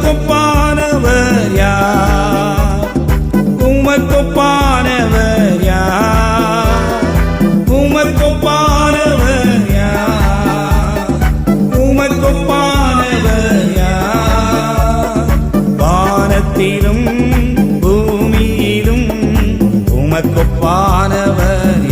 உமக்கொப்பானவர் யார்? உமக்கொப்பானவர் யார்? உமக்கொப்பானவர் யார்? உமக்கொப்பானவர் யார்? வானத்திலும் பூமியிலும் உமக்கொப்பானவர்